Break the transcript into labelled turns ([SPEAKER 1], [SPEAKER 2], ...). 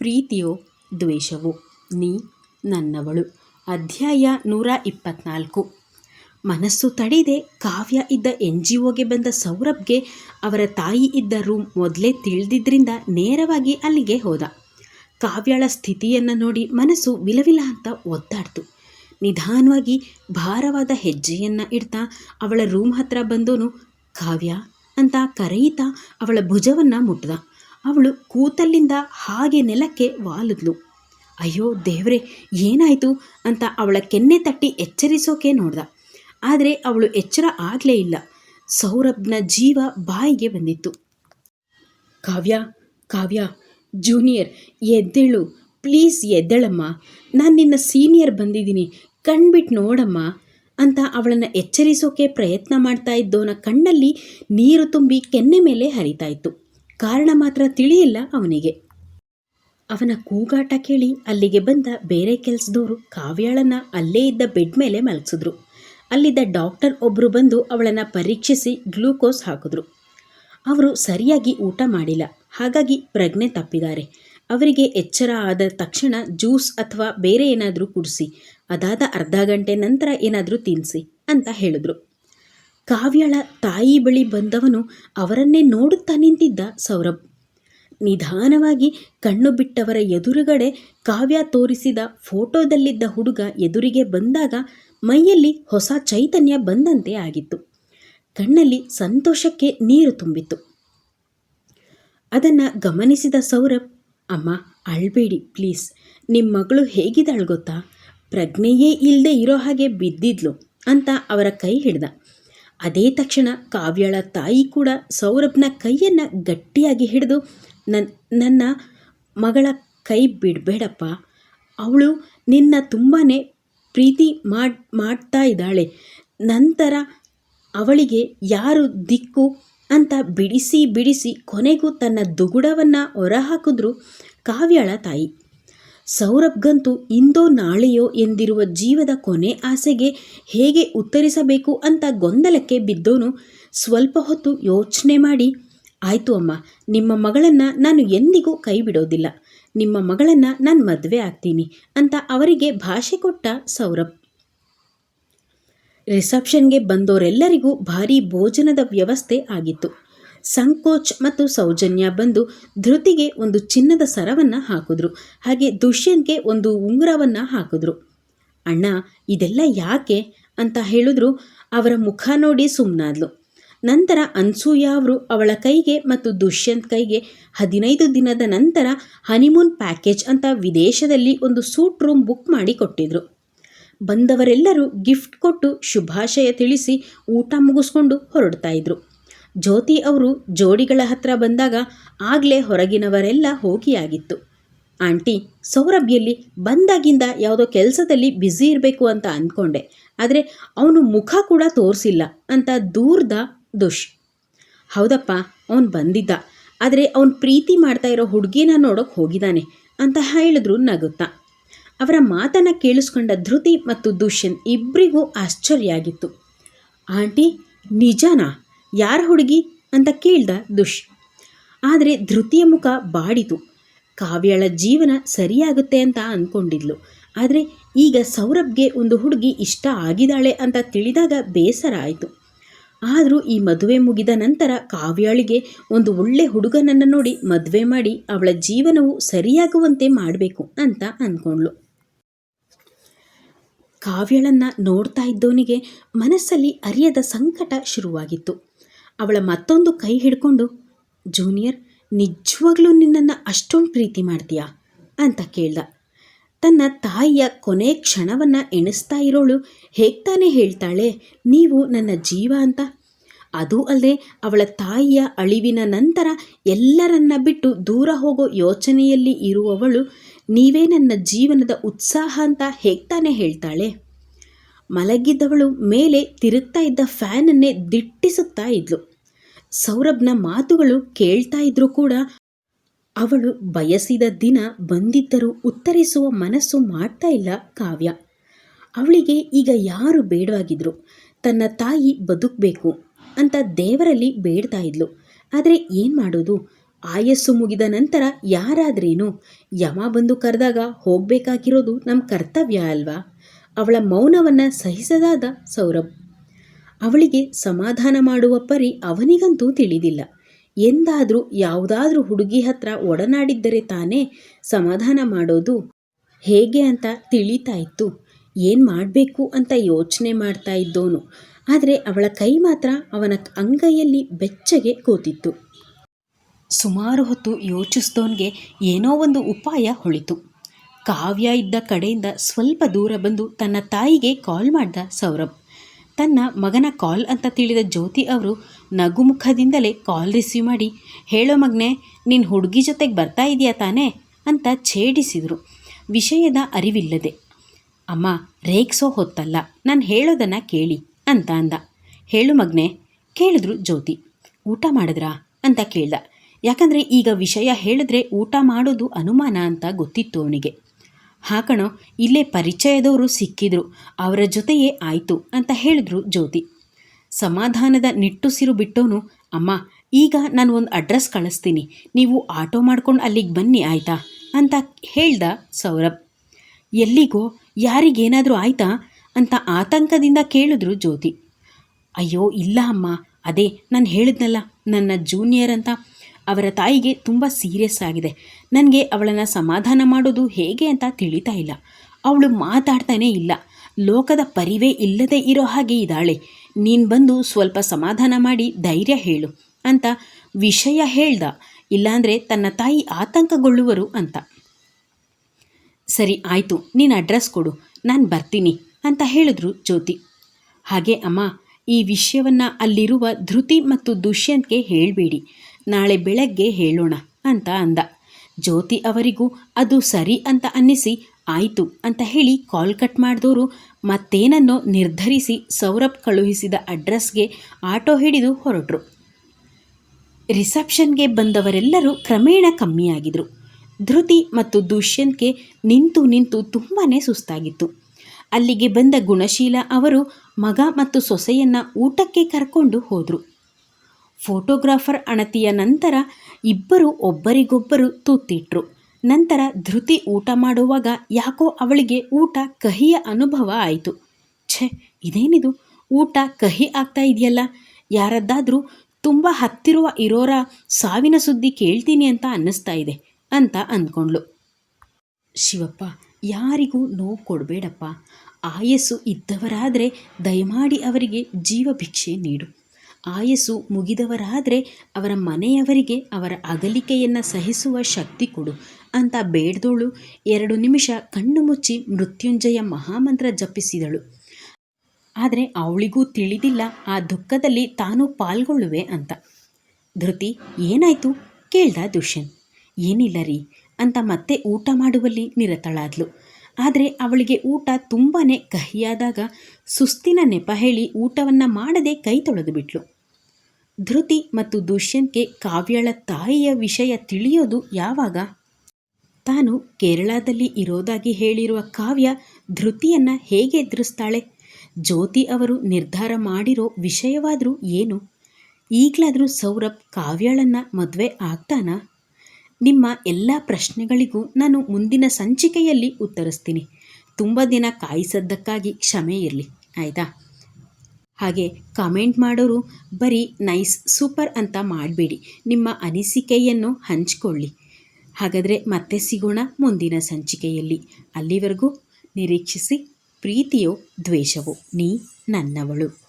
[SPEAKER 1] ಪ್ರೀತಿಯೋ ದ್ವೇಷವೋ? ನೀ ನನ್ನವಳು. ಅಧ್ಯಾಯ ನೂರ ಇಪ್ಪತ್ನಾಲ್ಕು. ಮನಸ್ಸು ತಡಿದೆ ಕಾವ್ಯ ಇದ್ದ ಎನ್ ಜಿ ಒಗೆ ಬಂದ ಸೌರಭ್ಗೆ ಅವರ ತಾಯಿ ಇದ್ದ ರೂಮ್ ಮೊದಲೇ ತಿಳಿದಿದ್ದರಿಂದ ನೇರವಾಗಿ ಅಲ್ಲಿಗೆ ಹೋದ. ಕಾವ್ಯಳ ಸ್ಥಿತಿಯನ್ನು ನೋಡಿ ಮನಸ್ಸು ವಿಲವಿಲ ಅಂತ ಒದ್ದಾಡ್ತು. ನಿಧಾನವಾಗಿ ಭಾರವಾದ ಹೆಜ್ಜೆಯನ್ನು ಇಡ್ತಾ ಅವಳ ರೂಮ್ ಹತ್ರ ಬಂದೋನು, ಕಾವ್ಯ ಅಂತ ಕರೆಯುತ್ತಾ ಅವಳ ಭುಜವನ್ನು ಮುಟ್ದ. ಅವಳು ಕೂತಲ್ಲಿಂದ ಹಾಗೆ ನೆಲಕ್ಕೆ ವಾಲಿದ್ಲು. ಅಯ್ಯೋ ದೇವ್ರೆ, ಏನಾಯಿತು ಅಂತ ಅವಳ ಕೆನ್ನೆ ತಟ್ಟಿ ಎಚ್ಚರಿಸೋಕೆ ನೋಡ್ದ. ಆದರೆ ಅವಳು ಎಚ್ಚರ ಆಗಲೇ ಇಲ್ಲ. ಸೌರಭ್ನ ಜೀವ ಬಾಯಿಗೆ ಬಂದಿತ್ತು. ಕಾವ್ಯ ಕಾವ್ಯ, ಜೂನಿಯರ್, ಎದ್ದೇಳು. ಪ್ಲೀಸ್ ಎದ್ದೇಳಮ್ಮ. ನಾನು ನಿನ್ನ ಸೀನಿಯರ್ ಬಂದಿದ್ದೀನಿ. ಕಣ್ಬಿಟ್ಟು ನೋಡಮ್ಮ ಅಂತ ಅವಳನ್ನು ಎಚ್ಚರಿಸೋಕೆ ಪ್ರಯತ್ನ ಮಾಡ್ತಾ ಇದ್ದೋನ ಕಣ್ಣಲ್ಲಿ ನೀರು ತುಂಬಿ ಕೆನ್ನೆ ಮೇಲೆ ಹರಿತಾ ಇತ್ತು. ಕಾರಣ ಮಾತ್ರ ತಿಳಿಯಿಲ್ಲ ಅವನಿಗೆ. ಅವನ ಕೂಗಾಟ ಕೇಳಿ ಅಲ್ಲಿಗೆ ಬಂದ ಬೇರೆ ಕೆಲಸದವರು ಕಾವ್ಯಾಳನ್ನ ಅಲ್ಲೇ ಇದ್ದ ಬೆಡ್ ಮೇಲೆ ಮಲಗಿಸಿದ್ರು. ಅಲ್ಲಿದ್ದ ಡಾಕ್ಟರ್ ಒಬ್ಬರು ಬಂದು ಅವಳನ್ನು ಪರೀಕ್ಷಿಸಿ ಗ್ಲೂಕೋಸ್ ಹಾಕಿದ್ರು. ಅವರು ಸರಿಯಾಗಿ ಊಟ ಮಾಡಿಲ್ಲ. ಹಾಗಾಗಿ ಪ್ರಜ್ಞೆ ತಪ್ಪಿದ್ದಾರೆ. ಅವರಿಗೆ ಎಚ್ಚರ ಆದ ತಕ್ಷಣ ಜ್ಯೂಸ್ ಅಥವಾ ಬೇರೆ ಏನಾದರೂ ಕುಡಿಸಿ, ಅದಾದ ಅರ್ಧ ಗಂಟೆ ನಂತರ ಏನಾದರೂ ತಿನ್ನಿಸಿ ಅಂತ ಹೇಳಿದ್ರು. ಕಾವ್ಯಳ ತಾಯಿ ಬಳಿ ಬಂದವನು ಅವರನ್ನೇ ನೋಡುತ್ತಾ ನಿಂತಿದ್ದ ಸೌರಭ್. ನಿಧಾನವಾಗಿ ಕಣ್ಣು ಬಿಟ್ಟವರ ಎದುರುಗಡೆ ಕಾವ್ಯ ತೋರಿಸಿದ ಫೋಟೋದಲ್ಲಿದ್ದ ಹುಡುಗ ಎದುರಿಗೆ ಬಂದಾಗ ಮೈಯಲ್ಲಿ ಹೊಸ ಚೈತನ್ಯ ಬಂದಂತೆ ಆಗಿತ್ತು. ಕಣ್ಣಲ್ಲಿ ಸಂತೋಷಕ್ಕೆ ನೀರು ತುಂಬಿತ್ತು. ಅದನ್ನು ಗಮನಿಸಿದ ಸೌರಭ್, ಅಮ್ಮ, ಅಳ್ಬೇಡಿ ಪ್ಲೀಸ್. ನಿಮ್ಮ ಮಗಳು ಹೇಗಿದ್ದಾಳು ಗೊತ್ತಾ? ಪ್ರಜ್ಞೆಯೇ ಇಲ್ಲದೆ ಇರೋ ಹಾಗೆ ಬಿದ್ದಿದ್ಲು ಅಂತ ಅವರ ಕೈ ಹಿಡ್ದ. ಅದೇ ತಕ್ಷಣ ಕಾವ್ಯಳ ತಾಯಿ ಕೂಡ ಸೌರಭ್ನ ಕೈಯನ್ನು ಗಟ್ಟಿಯಾಗಿ ಹಿಡಿದು ನನ್ನ ನನ್ನ ಮಗಳ ಕೈ ಬಿಡಬೇಡಪ್ಪ. ಅವಳು ನಿನ್ನ ತುಂಬಾ ಪ್ರೀತಿ ಮಾಡ್, ಮಾಡ್ತಾ ಇದ್ದಾಳೆ. ನಂತರ ಅವಳಿಗೆ ಯಾರು ದಿಕ್ಕು ಅಂತ ಬಿಡಿಸಿ ಬಿಡಿಸಿ ಕೊನೆಗೂ ತನ್ನ ದುಗುಡವನ್ನು ಹೊರಹಾಕಿದ್ರು ಕಾವ್ಯಳ ತಾಯಿ. ಸೌರಭ್ಗಂತೂ ಇಂದೋ ನಾಳೆಯೋ ಎಂದಿರುವ ಜೀವದ ಕೊನೆ ಆಸೆಗೆ ಹೇಗೆ ಉತ್ತರಿಸಬೇಕು ಅಂತ ಗೊಂದಲಕ್ಕೆ ಬಿದ್ದೋನು ಸ್ವಲ್ಪ ಹೊತ್ತು ಯೋಚನೆ ಮಾಡಿ, ಆಯಿತು ಅಮ್ಮ, ನಿಮ್ಮ ಮಗಳನ್ನು ನಾನು ಎಂದಿಗೂ ಕೈ ಬಿಡೋದಿಲ್ಲ ನಿಮ್ಮ ಮಗಳನ್ನು ನಾನು ಮದುವೆ ಆಗ್ತೀನಿ ಅಂತ ಅವರಿಗೆ ಭಾಷೆ ಕೊಟ್ಟ ಸೌರಭ್. ರಿಸೆಪ್ಷನ್ಗೆ ಬಂದೋರೆಲ್ಲರಿಗೂ ಭಾರೀ ಭೋಜನದ ವ್ಯವಸ್ಥೆ ಆಗಿತ್ತು. ಸಂಕೋಚ್ ಮತ್ತು ಸೌಜನ್ಯ ಬಂದು ಧೃತಿಗೆ ಒಂದು ಚಿನ್ನದ ಸರವನ್ನು ಹಾಕಿದ್ರು. ಹಾಗೆ ದುಷ್ಯಂತ್ಗೆ ಒಂದು ಉಂಗುರವನ್ನು ಹಾಕಿದ್ರು. ಅಣ್ಣ, ಇದೆಲ್ಲ ಯಾಕೆ? ಅಂತ ಹೇಳಿದ್ರು ಅವರ ಮುಖ ನೋಡಿ ಸುಮ್ಮನಾದ್ಲು ನಂತರ ಅನ್ಸೂಯ ಅವರು ಅವಳ ಕೈಗೆ ಮತ್ತು ದುಷ್ಯಂತ್ ಕೈಗೆ ಹದಿನೈದು ದಿನದ ನಂತರ ಹನಿಮೂನ್ ಪ್ಯಾಕೇಜ್ ಅಂತ ವಿದೇಶದಲ್ಲಿ ಒಂದು ಸೂಟ್ ರೂಮ್ ಬುಕ್ ಮಾಡಿ ಕೊಟ್ಟಿದ್ರು. ಬಂದವರೆಲ್ಲರೂ ಗಿಫ್ಟ್ ಕೊಟ್ಟು ಶುಭಾಶಯ ತಿಳಿಸಿ ಊಟ ಮುಗಿಸ್ಕೊಂಡು ಹೊರಡ್ತಾ ಇದ್ರು. ಜ್ಯೋತಿ ಅವರು ಜೋಡಿಗಳ ಹತ್ರ ಬಂದಾಗ ಆಗಲೇ ಹೊರಗಿನವರೆಲ್ಲ ಹೋಗಿಯಾಗಿತ್ತು. ಆಂಟಿ, ಸೌರಭ್ಯಲ್ಲಿ ಬಂದಾಗಿಂದ ಯಾವುದೋ ಕೆಲಸದಲ್ಲಿ ಬ್ಯುಸಿ ಇರಬೇಕು ಅಂತ ಅಂದ್ಕೊಂಡೆ. ಆದರೆ ಅವನು ಮುಖ ಕೂಡ ತೋರಿಸಿಲ್ಲ ಅಂತ ದೂರದ ದುಷ್. ಹೌದಪ್ಪ, ಅವನು ಬಂದಿದ್ದ. ಆದರೆ ಅವನು ಪ್ರೀತಿ ಮಾಡ್ತಾ ಇರೋ ಹುಡುಗಿನ ನೋಡೋಕೆ ಹೋಗಿದ್ದಾನೆ ಅಂತ ಹೇಳಿದ್ರು ನಗುತ್ತಾ. ಅವರ ಮಾತನ್ನು ಕೇಳಿಸ್ಕೊಂಡ ಧೃತಿ ಮತ್ತು ದುಷ್ಯನ್ ಇಬ್ಬರಿಗೂ ಆಶ್ಚರ್ಯ ಆಗಿತ್ತು. ಆಂಟಿ, ನಿಜನಾ? ಯಾರ ಹುಡುಗಿ ಅಂತ ಕೇಳ್ದ ದುಷ್. ಆದರೆ ಧೃತಿಯ ಮುಖ ಬಾಡಿತು. ಕಾವ್ಯಳ ಜೀವನ ಸರಿಯಾಗುತ್ತೆ ಅಂತ ಅಂದ್ಕೊಂಡಿದ್ಲು ಆದರೆ ಈಗ ಸೌರಭ್ಗೆ ಒಂದು ಹುಡುಗಿ ಇಷ್ಟ ಆಗಿದ್ದಾಳೆ ಅಂತ ತಿಳಿದಾಗ ಬೇಸರ ಆಯಿತು. ಆದರೂ ಈ ಮದುವೆ ಮುಗಿದ ನಂತರ ಕಾವ್ಯಾಳಿಗೆ ಒಂದು ಒಳ್ಳೆ ಹುಡುಗನನ್ನು ನೋಡಿ ಮದುವೆ ಮಾಡಿ ಅವಳ ಜೀವನವು ಸರಿಯಾಗುವಂತೆ ಮಾಡಬೇಕು ಅಂತ ಅಂದ್ಕೊಂಡ್ಳು ಕಾವ್ಯಳನ್ನು ನೋಡ್ತಾ ಇದ್ದವನಿಗೆ ಮನಸ್ಸಲ್ಲಿ ಅರಿಯದ ಸಂಕಟ ಶುರುವಾಗಿತ್ತು. ಅವಳ ಮತ್ತೊಂದು ಕೈ ಹಿಡ್ಕೊಂಡು, ಜೂನಿಯರ್, ನಿಜವಾಗ್ಲೂ ನಿನ್ನನ್ನು ಅಷ್ಟೊಂದು ಪ್ರೀತಿ ಮಾಡ್ತೀಯಾ? ಅಂತ ಕೇಳ್ದ. ತನ್ನ ತಾಯಿಯ ಕೊನೆ ಕ್ಷಣವನ್ನು ಎಣಿಸ್ತಾ ಇರೋಳು ಹೇಗ್ತಾನೆ ಹೇಳ್ತಾಳೆ, ನೀವು ನನ್ನ ಜೀವ ಅಂತ? ಅದು ಅಲ್ಲದೆ ಅವಳ ತಾಯಿಯ ಅಳಿವಿನ ನಂತರ ಎಲ್ಲರನ್ನ ಬಿಟ್ಟು ದೂರ ಹೋಗೋ ಯೋಚನೆಯಲ್ಲಿ ಇರುವವಳು ನೀವೇ ನನ್ನ ಜೀವನದ ಉತ್ಸಾಹ ಅಂತ ಹೇಗ್ತಾನೆ ಹೇಳ್ತಾಳೆ? ಮಲಗಿದ್ದವಳು ಮೇಲೆ ತಿರುಗ್ತಾ ಇದ್ದ ಫ್ಯಾನನ್ನೇ ದಿಟ್ಟಿಸುತ್ತಾ ಇದ್ಲು. ಸೌರಭ್ನ ಮಾತುಗಳು ಕೇಳ್ತಾ ಇದ್ರೂ ಕೂಡ ಅವಳು ಬಯಸಿದ ದಿನ ಬಂದಿದ್ದರೂ ಉತ್ತರಿಸುವ ಮನಸ್ಸು ಮಾಡ್ತಾ ಇಲ್ಲ ಕಾವ್ಯ. ಅವಳಿಗೆ ಈಗ ಯಾರು ಬೇಡವಾಗಿದ್ರು, ತನ್ನ ತಾಯಿ ಬದುಕಬೇಕು ಅಂತ ದೇವರಲ್ಲಿ ಬೇಡ್ತಾ ಇದ್ಲು. ಆದರೆ ಏನು ಮಾಡೋದು? ಆಯಸ್ಸು ಮುಗಿದ ನಂತರ ಯಾರಾದ್ರೇನು? ಯಮ ಬಂದು ಕರೆದಾಗ ಹೋಗಬೇಕಾಗಿರೋದು ನಮ್ಮ ಕರ್ತವ್ಯ ಅಲ್ವಾ? ಅವಳ ಮೌನವನ್ನು ಸಹಿಸದಾದ ಸೌರಭ್. ಅವಳಿಗೆ ಸಮಾಧಾನ ಮಾಡುವ ಪರಿ ಅವನಿಗಂತೂ ತಿಳಿದಿಲ್ಲ. ಎಂದಾದರೂ ಯಾವುದಾದ್ರೂ ಹುಡುಗಿ ಹತ್ರ ಒಡನಾಡಿದ್ದರೆ ತಾನೇ ಸಮಾಧಾನ ಮಾಡೋದು ಹೇಗೆ ಅಂತ ತಿಳಿತಾ ಇತ್ತು ಏನು ಮಾಡಬೇಕು ಅಂತ ಯೋಚನೆ ಮಾಡ್ತಾ ಇದ್ದೋನು. ಆದರೆ ಅವಳ ಕೈ ಮಾತ್ರ ಅವನ ಅಂಗೈಯಲ್ಲಿ ಬೆಚ್ಚಗೆ ಕೂತಿತ್ತು. ಸುಮಾರು ಹೊತ್ತು ಯೋಚಿಸಿದವನಿಗೆ ಏನೋ ಒಂದು ಉಪಾಯ ಹೊಳಿತು. ಕಾವ್ಯ ಇದ್ದ ಕಡೆಯಿಂದ ಸ್ವಲ್ಪ ದೂರ ಬಂದು ತನ್ನ ತಾಯಿಗೆ ಕಾಲ್ ಮಾಡ್ದ ಸೌರಭ್. ತನ್ನ ಮಗನ ಕಾಲ್ ಅಂತ ತಿಳಿದ ಜ್ಯೋತಿ ಅವರು ನಗುಮುಖದಿಂದಲೇ ಕಾಲ್ ರಿಸೀವ್ ಮಾಡಿ, ಹೇಳೋ ಮಗ್ನೆ ನಿನ್ನ ಹುಡುಗಿ ಜೊತೆಗೆ ಬರ್ತಾ ಇದೆಯಾ ತಾನೇ? ಅಂತ ಛೇಡಿಸಿದರು. ವಿಷಯದ ಅರಿವಿಲ್ಲದೆ, ಅಮ್ಮ, ರೇಗ್ಸೋ ಹೊತ್ತಲ್ಲ, ನಾನು ಹೇಳೋದನ್ನು ಕೇಳಿ, ಅಂತ ಅಂದ. ಹೇಳು ಮಗ್ನೆ, ಕೇಳಿದ್ರು ಜ್ಯೋತಿ. ಊಟ ಮಾಡಿದ್ರಾ? ಅಂತ ಕೇಳ್ದ. ಯಾಕಂದರೆ ಈಗ ವಿಷಯ ಹೇಳಿದ್ರೆ ಊಟ ಮಾಡೋದು ಅನುಮಾನ ಅಂತ ಗೊತ್ತಿತ್ತು ಅವನಿಗೆ. ಹಾಕಣೋ ಇಲ್ಲೇ ಪರಿಚಯದವರು ಸಿಕ್ಕಿದ್ರು, ಅವರ ಜೊತೆಯೇ ಆಯಿತು ಅಂತ ಹೇಳಿದ್ರು ಜ್ಯೋತಿ. ಸಮಾಧಾನದ ನಿಟ್ಟುಸಿರು ಬಿಟ್ಟೋನು, ಅಮ್ಮ, ಈಗ ನಾನು ಒಂದು ಅಡ್ರೆಸ್ ಕಳಿಸ್ತೀನಿ, ನೀವು ಆಟೋ ಮಾಡ್ಕೊಂಡು ಅಲ್ಲಿಗೆ ಬನ್ನಿ, ಆಯಿತಾ? ಅಂತ ಹೇಳ್ದ ಸೌರಭ್. ಎಲ್ಲಿಗೋ, ಯಾರಿಗೇನಾದರೂ ಆಯಿತಾ? ಅಂತ ಆತಂಕದಿಂದ ಕೇಳಿದ್ರು ಜ್ಯೋತಿ. ಅಯ್ಯೋ, ಇಲ್ಲ ಅಮ್ಮ, ಅದೇ ನಾನು ಹೇಳಿದ್ನಲ್ಲ, ನನ್ನ ಜೂನಿಯರ್ ಅಂತ ಅವರ ತಾಯಿಗೆ ತುಂಬ ಸೀರಿಯಸ್ ಆಗಿದೆ. ನನಗೆ ಅವಳನ್ನು ಸಮಾಧಾನ ಮಾಡೋದು ಹೇಗೆ ಅಂತ ತಿಳಿತಾ ಇಲ್ಲ. ಅವಳು ಮಾತಾಡ್ತಾನೇ ಇಲ್ಲ. ಲೋಕದ ಪರಿವೇ ಇಲ್ಲದೆ ಇರೋ ಹಾಗೆ ಇದ್ದಾಳೆ. ನೀನು ಬಂದು ಸ್ವಲ್ಪ ಸಮಾಧಾನ ಮಾಡಿ ಧೈರ್ಯ ಹೇಳು ಅಂತ ವಿಷಯ ಹೇಳ್ದ. ಇಲ್ಲಾಂದರೆ ತನ್ನ ತಾಯಿ ಆತಂಕಗೊಳ್ಳುವರು ಅಂತ. ಸರಿ, ಆಯಿತು. ನೀನು ಅಡ್ರೆಸ್ ಕೊಡು. ನಾನು ಬರ್ತೀನಿ ಅಂತ ಹೇಳಿದ್ರು ಜ್ಯೋತಿ. ಹಾಗೆ ಅಮ್ಮ, ಈ ವಿಷಯವನ್ನು ಅಲ್ಲಿರುವ ಧೃತಿ ಮತ್ತು ದುಷ್ಯಂತ್ಗೆ ಹೇಳಬೇಡಿ. ನಾಳೆ ಬೆಳಗ್ಗೆ ಹೇಳೋಣ ಅಂತ ಅಂದ. ಜ್ಯೋತಿ ಅವರಿಗೂ ಅದು ಸರಿ ಅಂತ ಅನ್ನಿಸಿ, ಆಯಿತು ಅಂತ ಹೇಳಿ ಕಾಲ್ ಕಟ್ ಮಾಡಿದವರು ಮತ್ತೇನನ್ನೋ ನಿರ್ಧರಿಸಿ ಸೌರಭ್ ಕಳುಹಿಸಿದ ಅಡ್ರೆಸ್ಗೆ ಆಟೋ ಹಿಡಿದು ಹೊರಟರು. ರಿಸೆಪ್ಷನ್ಗೆ ಬಂದವರೆಲ್ಲರೂ ಕ್ರಮೇಣ ಕಮ್ಮಿಯಾಗಿದ್ರು. ಧೃತಿ ಮತ್ತು ದುಷ್ಯಂತ್ಗೆ ನಿಂತು ನಿಂತು ತುಂಬಾ ಸುಸ್ತಾಗಿತ್ತು. ಅಲ್ಲಿಗೆ ಬಂದ ಗುಣಶೀಲ ಅವರು ಮಗ ಮತ್ತು ಸೊಸೆಯನ್ನ ಊಟಕ್ಕೆ ಕರ್ಕೊಂಡು ಹೋದರು. ಫೋಟೋಗ್ರಾಫರ್ ಅಣತಿಯ ನಂತರ ಇಬ್ಬರು ಒಬ್ಬರಿಗೊಬ್ಬರು ತೂತಿಟ್ರು. ನಂತರ ಧೃತಿ ಊಟ ಮಾಡುವಾಗ ಯಾಕೋ ಅವಳಿಗೆ ಊಟ ಕಹಿಯ ಅನುಭವ ಆಯಿತು. ಛೆ, ಇದೇನಿದು? ಊಟ ಕಹಿ ಆಗ್ತಾ ಇದೆಯಲ್ಲ? ಯಾರದ್ದಾದರೂ ತುಂಬ ಹತ್ತಿರುವ ಇರೋರ ಸಾವಿನ ಸುದ್ದಿ ಕೇಳ್ತೀನಿ ಅಂತ ಅನ್ನಿಸ್ತಾ ಇದೆ ಅಂತ ಅಂದ್ಕೊಂಡ್ಳು. ಶಿವಪ್ಪ, ಯಾರಿಗೂ ನೋವು ಕೊಡಬೇಡಪ್ಪ. ಆಯಸ್ಸು ಇದ್ದವರಾದರೆ ದಯಮಾಡಿ ಅವರಿಗೆ ಜೀವ ಭಿಕ್ಷೆ ನೀಡು. ಆಯಸ್ಸು ಮುಗಿದವರಾದರೆ ಅವರ ಮನೆಯವರಿಗೆ ಅವರ ಅಗಲಿಕೆಯನ್ನು ಸಹಿಸುವ ಶಕ್ತಿ ಕೊಡು ಅಂತ ಬೇಡ್ದೋಳು. ಎರಡು ನಿಮಿಷ ಕಣ್ಣು ಮುಚ್ಚಿ ಮೃತ್ಯುಂಜಯ ಮಹಾಮಂತ್ರ ಜಪಿಸಿದಳು. ಆದರೆ ಅವಳಿಗೂ ತಿಳಿದಿಲ್ಲ ಆ ದುಃಖದಲ್ಲಿ ತಾನು ಪಾಲ್ಗೊಳ್ಳುವೆ ಅಂತ. ಧೃತಿ, ಏನಾಯಿತು? ಕೇಳ್ದ ದುಷ್ಯನ್. ಏನಿಲ್ಲ ರೀ ಅಂತ ಮತ್ತೆ ಊಟ ಮಾಡುವಲ್ಲಿ ನಿರತಳಾದ್ಲು. ಆದರೆ ಅವಳಿಗೆ ಊಟ ತುಂಬಾ ಕಹಿಯಾದಾಗ ಸುಸ್ತಿನ ನೆಪ ಹೇಳಿ ಊಟವನ್ನು ಮಾಡದೆ ಕೈ ತೊಳೆದು ಧೃತಿ ಮತ್ತು ದುಷ್ಯಂತ್ಗೆ ಕಾವ್ಯಳ ತಾಯಿಯ ವಿಷಯ ತಿಳಿಯೋದು ಯಾವಾಗ? ತಾನು ಕೇರಳದಲ್ಲಿ ಇರೋದಾಗಿ ಹೇಳಿರುವ ಕಾವ್ಯ ಧೃತಿಯನ್ನು ಹೇಗೆ ಎದುರಿಸ್ತಾಳೆ? ಜ್ಯೋತಿ ಅವರು ನಿರ್ಧಾರ ಮಾಡಿರೋ ವಿಷಯವಾದರೂ ಏನು? ಈಗಲಾದರೂ ಸೌರಭ್ ಕಾವ್ಯಳನ್ನು ಮದುವೆ ಆಗ್ತಾನಾ? ನಿಮ್ಮ ಎಲ್ಲ ಪ್ರಶ್ನೆಗಳಿಗೂ ನಾನು ಮುಂದಿನ ಸಂಚಿಕೆಯಲ್ಲಿ ಉತ್ತರಿಸ್ತೀನಿ. ತುಂಬ ದಿನ ಕಾಯಿಸದ್ದಕ್ಕಾಗಿ ಕ್ಷಮೆ ಇರಲಿ, ಆಯಿತಾ? ಹಾಗೆ ಕಾಮೆಂಟ್ ಮಾಡೋರು, ಬರೀ ನೈಸ್, ಸೂಪರ್ ಅಂತ ಮಾಡಬೇಡಿ. ನಿಮ್ಮ ಅನಿಸಿಕೆಯನ್ನು ಹಂಚಿಕೊಳ್ಳಿ. ಹಾಗಾದರೆ ಮತ್ತೆ ಸಿಗೋಣ ಮುಂದಿನ ಸಂಚಿಕೆಯಲ್ಲಿ. ಅಲ್ಲಿವರೆಗೂ ನಿರೀಕ್ಷಿಸಿ, ಪ್ರೀತಿಯೋ ದ್ವೇಷವೋ, ನೀ ನನ್ನವಳು.